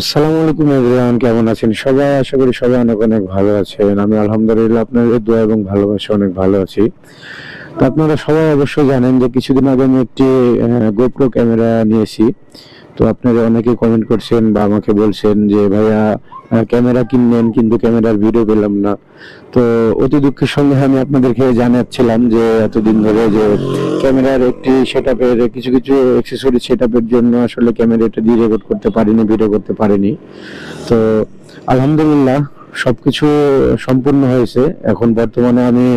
আসসালামু আলাইকুম এভরিওয়ান, কেমন আছেন সবাই? আশা করি সবাই অনেক অনেক ভালো আছেন। আমি আলহামদুলিল্লাহ আপনাদের দোয়া এবং ভালোবাসা অনেক ভালো আছি। তো আপনারা সবাই অবশ্যই জানেন যে কিছুদিন আগে আমি একটি গোপ্রো ক্যামেরা নিয়েছি। তো আপনারা অনেকে কমেন্ট করছেন বা আমাকে বলছেন যে, ভাইয়া ক্যামেরা কিনলেন কিন্তু ক্যামেরার ভিডিও পেলাম না। তো অতি দুঃখের সঙ্গে আমি আপনাদেরকে জানাচ্ছিলাম যে, এতদিন ধরে যে ক্যামেরার একটি সেটআপের কিছু কিছু অ্যাক্সেসরি সেটআপের জন্য আসলে ক্যামেরাটা দিয়ে রেকর্ড করতে পারিনি ভিডিও করতে পারিনি। তো আলহামদুলিল্লাহ সবকিছু সম্পূর্ণ হয়েছে। এখন বর্তমানে আমি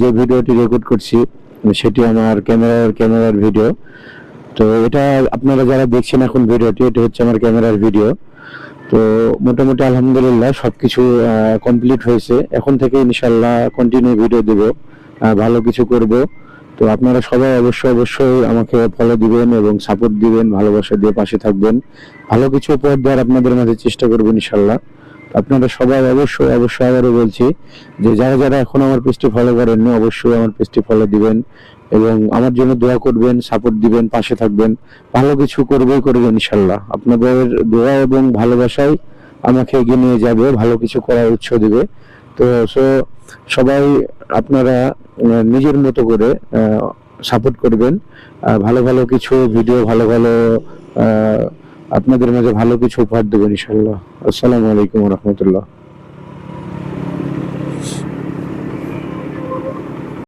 যে ভিডিওটি রেকর্ড করছি, সেটি আমার ক্যামেরার ক্যামেরার ভিডিও তো এটা আপনারা যারা দেখছেন এখন ভিডিওটি, এটা হচ্ছে আমার ক্যামেরার ভিডিও। তো মোটামুটি আলহামদুলিল্লাহ সবকিছু কমপ্লিট হয়েছে। এখন থেকে ইনশাল্লাহ কন্টিনিউ ভিডিও দেব ভালো কিছু করব। তো আপনারা সবাই অবশ্যই অবশ্যই আমাকে ফলো দিবেন এবং সাপোর্ট দিবেন, ভালোবাসা দিয়ে পাশে থাকবেন। ভালো কিছু উপহার দেওয়ার আপনাদের মাঝে চেষ্টা করবেন ইনশাল্লাহ আপনারা সবাই অবশ্যই অবশ্যই আবারও বলছি যে যারা যারা এখন আমার পেজটি ফলো করেননি, অবশ্যই আমার পেজটি ফলো দিবেন এবং আমার জন্য দোয়া করবেন সাপোর্ট দিবেন, পাশে থাকবেন। ভালো কিছু করবেই করবেন ইনশাল্লাহ। আপনাদের দোয়া এবং ভালোবাসাই আমাকে এগিয়ে নিয়ে যাবে, ভালো কিছু করার উৎস দিবে। তো সো সবাই আপনারা নিজের মতো করে সাপোর্ট করবেন। ভালো ভালো কিছু ভিডিও ভালো ভালো আপনাদের মাঝে ভালো কিছু উপহার দেবেন ইনশাল্লাহ আসসালামু আলাইকুম রহমতুল্লাহ।